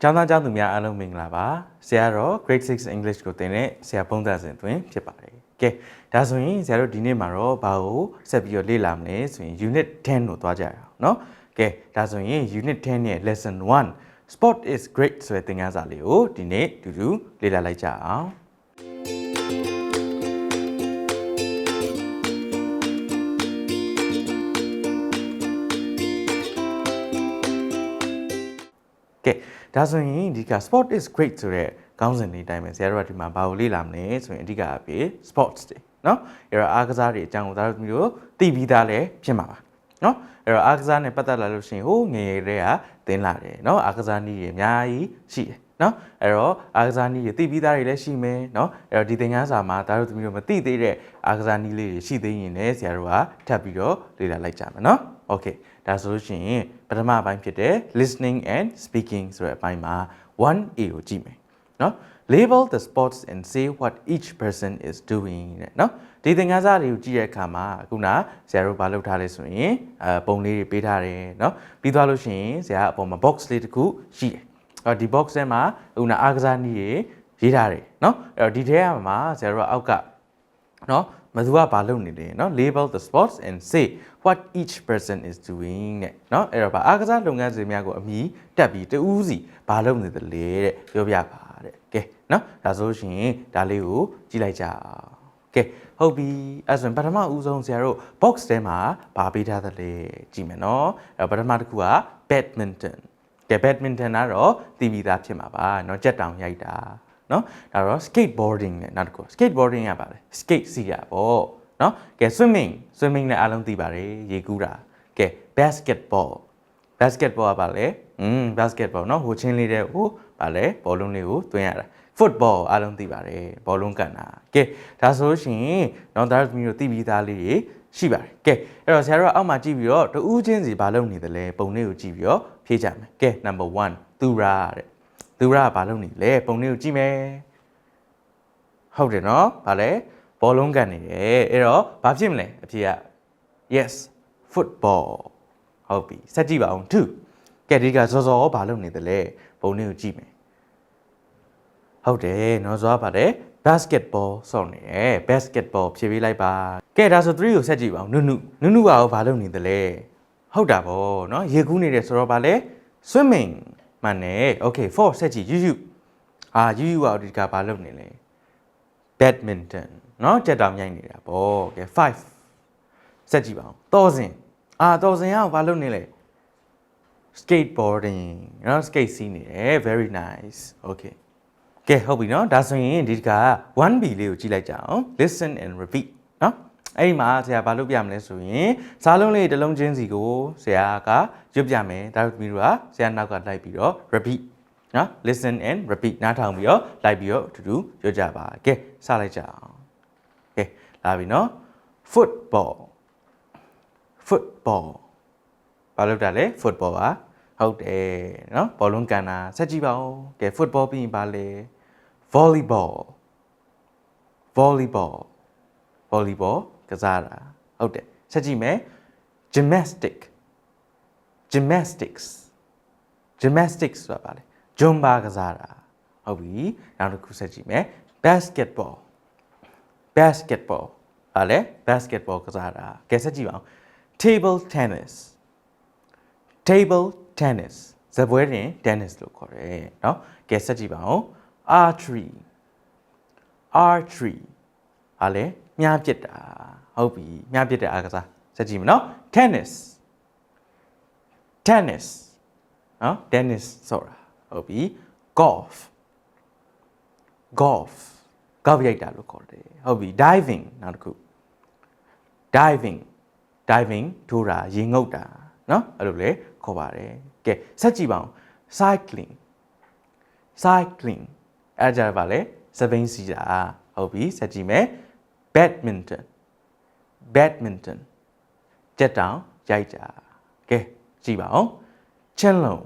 ကျောင်းသားကျောင်းသူများအားလုံးမင်္ဂလာပါဆရာတော့ grade 6 English ကိုသင်တဲ့ဆရာပုံသက်စဉ်တွင်ဖြစ်ပါတယ်ကဲဒါဆိုရင်ဆရာတို့ဒီနေ့မှာတော့ဘာကိုဆက်ပြီးတော့လေ့လာမလဲဆိုရင် unit 10ကိုသွားကြရအောင်เนาะကဲဒါဆိုရင် unit 10ရဲ့ lesson 1 sport is great ဆိုတဲ့သင်ခန်းစာလေးကိုဒီနေ့တူတူလေ့လာလိုက်ကြအောင်ကဲ ဒါဆိုရင်ဒီက sport is great ဆိုတဲ့ခေါင်းစဉ်လေးတိုင်းပဲဆရာတို့ကဒီမှာဘာကိုလေ့လာမလဲဆိုရင်အဓိကအဖြစ် sports တွေနော်အဲ့တော့အားကစားတွေအကြောင်းကိုဒါတို့မျိုးသိပြီးသားလည်းဖြစ်မှာပါနော်အဲ့တော့အားကစားနဲ့ပတ်သက်လာလို့ရှိရင်ဟိုငယ်ငယ်တည်းကသင်လာတယ်နော်အားကစားနည်းတွေအများကြီးရှိတယ် เนาะအဲ့တော့အားကစားနည်းတွေသိပြီးသားတွေလည်းရှိမယ်เนาะအဲ့တော့ဒီသင်ခန်းစာမှာဒါတို့မျိုးမသိသေးတဲ့အားကစားနည်းလေးတွေရှိသေးရင်လည်းဆရာတို့ကထပ်ပြီးတော့လေ့လာလိုက်ကြမယ်เนาะ okay ဒါဆိုလို့ရှိရင်ပထမအပိုင်းဖြစ်တဲ့ listening and speaking ဆိုတဲ့အပိုင်းမှာ 1A ကိုကြည့်မယ်เนาะ label the sports and say what each person is doing တဲ့เนาะဒီသင်ခန်းစာတွေကိုကြည့်တဲ့အခါမှာအခုနဆရာတို့ဘာလုပ်ထားလဲဆိုရင်အဲပုံလေးတွေပေးထားတယ်เนาะပြီးသွားလို့ရှိရင်ဆရာအပေါ်မှာ box လေးတစ်ခုရှိတယ်အော် ဒီ box ထဲမှာအခုနအားကစားနည်းတွေရေးထားတယ်เนาะအဲ့တော့ဒီထဲမှာဆရာတို့ကအောက်ကเนาะမသူကဘာလုပ်နေလဲเนาะ label the sports and say what each person is doing တဲ့เนาะအဲ့တော့ဘာအားကစားလုပ်ငန်းစဉ်များကိုအမီတက်ပြီးတူးစီဘာလုပ်နေသလဲတဲ့ပြောပြပါတဲ့ကဲเนาะဒါဆိုရှင်ဒါလေးကိုကြည့်လိုက်ကြအောင်ကဲဟုတ်ပြီအဲ့ဆိုရင်ပထမဦးဆုံးဆရာတို့ box ထဲမှာဘာပေးထားသလဲကြည့်မယ်เนาะအဲ့တော့ပထမတစ်ခုက badminton ကဲ badminton ကတော့တည်ပြီးသားဖြစ်မှာပါเนาะကြက်တောင်ရိုက်တာเนาะဒါတော့ skateboarding နဲ့နောက်တစ်ခု skateboarding ရပါတယ် skate စီးရပေါ့เนาะကဲ swimming swimming နဲ့အားလုံးသိပါတယ်ရေကူးတာကဲ basketball basketball ကပါလေอืม basketball เนาะဟိုချင်းလေးတဲ့ဟိုပါလေဘောလုံးလေးကိုသွင်းရတာ football အားလုံးသိပါတယ်ဘောလုံးကန်တာကဲဒါဆိုလို့ရှိရင်เนาะဒါမျိုးသိပြီးသားလေးတွေ ရှိပါတယ်ကဲအဲ့တော့ဆရာတို့ကအောက်မှာကြည့်ပြီးတော့တူးချင်းစီဘာလုပ်နေသလဲပုံလေးကိုကြည့်ပြီးတော့ဖြေကြမယ်ကဲ number 1သူရာတဲ့သူရာကဘာလုပ်နေလဲပုံလေးကိုကြည့်မယ်ဟုတ်တယ်နော်ဗာလဲဘောလုံးကန်နေတယ်အဲ့တော့ဘာဖြစ်မလဲအဖြေက yes football ဟုတ်ပြီဆက်ကြည့်ပါအောင်2ကဲဒီကစောစောဘာလုပ်နေသလဲပုံလေးကိုကြည့်မယ်ဟုတ်တယ်နော်ဇွားပါတယ် basketball ဆော့နေတယ် basketball ဖြည့်ပေးလိုက်ပါကဲဒါဆို3ကိုဆက်ကြည့်ပါဦးနုနုနုနုကရောဘာလုပ်နေသလဲဟုတ်တာဗောနော်ရေကူးနေတယ်ဆိုတော့ဗာလဲ swimming မှန်တယ် okay 4ဆက်ကြည့်ယူယူအာယူယူကဒီကဘာလုပ်နေလဲ badminton နော်ကြက်တောင်ညိုက်နေတာဗောကဲ5ဆက်ကြည့်ပါဦးတော်စင်အာတော်စင်ကဘာလုပ်နေလဲ skateboarding နော် skate စီးနေတယ် very nice okay ကဲဟုတ်ပြီเนาะဒါဆိုရင်ဒီက 1B လေးကိုကြည့်လိုက်ကြအောင် listen and repeat เนาะအဲ့ဒီမှာဆရာဘာလုပ်ပြမလဲဆိုရင်စားလုံးလေးတစ်လုံးချင်းစီကိုဆရာကရွတ်ပြမယ်ဒါတို့မျိုးကဆရာနောက်ကလိုက်ပြီးတော့ repeat နော် listen and repeat နားထောင်ပြီးတော့လိုက်ပြီးတော့အတူတူပြောကြပါကဲစလိုက်ကြအောင်ကဲလာပြီနော် football football ဘာလို့တာလဲ football ပါဟုတ်တယ်နော်ဘောလုံးကန်တာဆက်ကြည့်ပါဦးကဲ football ပြီးရင်ပါလဲ volleyball volleyball volleyball ကစားတာဟုတ်တယ်ဆက်ကြည့်မယ် gymnastic gymnastics gymnastics ဆိုတာပါလေဂျွန်ဘာကစားတာဟုတ်ပြီနောက်တစ်ခုဆက်ကြည့်မယ် basketball basketball ဟာလေ basketball ကစားတာကဲဆက်ကြည့်ပါဦး table tennis table tennis ဇပွဲတွင် tennis လို့ခေါ်တယ်เนาะကဲဆက်ကြည့်ပါဦး archery archery ဟာလေမြားပစ်တာဟုတ်ပြီမြားပစ်တဲ့အားကစားဆက်ကြည့်မနော် tennis tennis နော် tennis ဆိုတာဟုတ်ပြီ golf golf golf ရိုက်တာလို့ခေါ်တယ်ဟုတ်ပြီ diving နောက်တစ်ခု diving diving ထိုးတာရေငုပ်တာနော်အဲ့လိုလေခေါ်ပါတယ်ကဲဆက်ကြည့်ပါဦး cycling cycling အဲ့ကြပါလေစပိန်စီတာဟုတ်ပြီဆက်ကြည့်မယ် badminton badminton ကြက်တောင်ရိုက်တာကဲကြည့်ပါဦးချင်းလုံး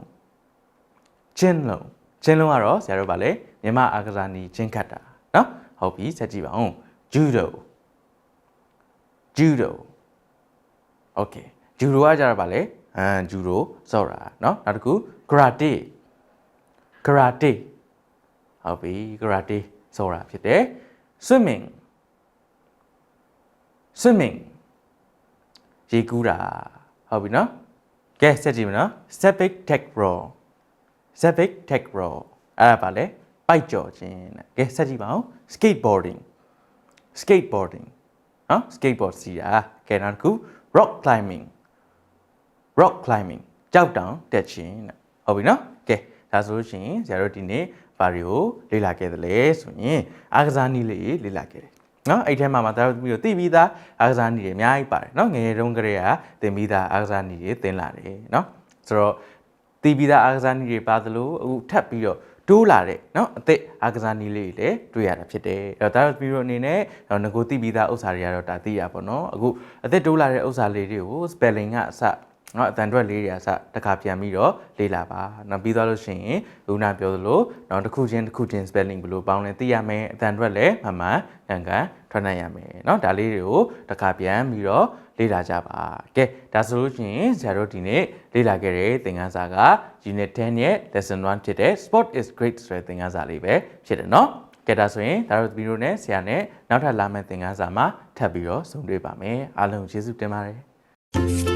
ချင်းလုံးချင်းလုံးကတော့ဆရာတို့ဗာလေမြန်မာအာကစားနီးချင်းခတ်တာနော်ဟုတ်ပြီဆက်ကြည့်ပါဦး judo judo okay judo ကကြတော့ဗာလေဟမ် judo စော့တာနော်နောက်တစ်ခု karate karate ဟုတ်ပြီ karate ဆိုတာဖြစ်တယ် swimming swimming ရေကူးတာဟုတ်ပြီနော်ကဲဆက်ကြည့်မနော် septic takraw septic takraw အဲ့ဒါပါလေပိုက်ကြော်ခြင်းတဲ့ကဲဆက်ကြည့်ပါဦး skateboarding skateboarding နော် skateboard စီတာကဲနောက်တစ်ခု rock climbing rock climbing ကြောက်တောင်တက်ခြင်းတဲ့ဟုတ်ပြီနော်ကဲဒါဆိုလို့ရှိရင်ဆရာတို့ဒီနေ့ ဘာတွေကိုလေ့လာခဲ့သလဲဆိုရင်အားကစားနည်းလေးလေ့လာခဲ့တယ်နော်အဲ့ထဲမှာမှာဒါတို့ပြီးတော့သိပြီးသားအားကစားနည်းတွေအများကြီးပါတယ်နော်ငယ်ငယ်တုန်းကတည်းကသင်ပြီးသားအားကစားနည်းတွေသင်လာတယ်နော်ဆိုတော့သိပြီးသားအားကစားနည်းတွေပါသလိုအခုထပ်ပြီးတော့တိုးလာတဲ့เนาะအသစ်အားကစားနည်းလေးတွေလည်းတွေ့ရတာဖြစ်တယ်အဲ့တော့ဒါတို့ပြီးတော့အနေနဲ့တော့ငကိုသိပြီးသားဥစ္စာတွေကတော့ဒါသိရပါတော့အခုအသစ်တိုးလာတဲ့ဥစ္စာလေးတွေကို spelling ကအစ เนาะအတန်တွက်လေးတွေအစတစ်ခါပြန်ပြီးတော့လေ့လာပါနောက်ပြီးသွားလို့ရှိရင်လူနာပြောသလိုနောက်တစ်ခုချင်းတစ်ခုချင်း spelling ဘယ်လိုပေါင်းလဲသိရမယ်အတန်တွက်လည်းမှန်မှန်ကန်ကန်ထွက်နိုင်ရမယ်เนาะဒါလေးတွေကိုတစ်ခါပြန်ပြီးတော့လေ့လာကြပါကဲဒါဆိုလို့ရှိရင်ဆရာတို့ဒီနေ့လေ့လာခဲ့တဲ့သင်ခန်းစာက Unit 10ရဲ့ Lesson 1ဖြစ်တဲ့ Sport is great ဆိုတဲ့သင်ခန်းစာလေးပဲဖြစ်တယ်เนาะကဲဒါဆိုရင်ဒါတို့ဗီဒီယိုနဲ့ဆရာနဲ့နောက်ထပ်လာမယ့်သင်ခန်းစာမှာထပ်ပြီးတော့ဆုံတွေ့ပါမယ်အားလုံးကျေးဇူးတင်ပါတယ်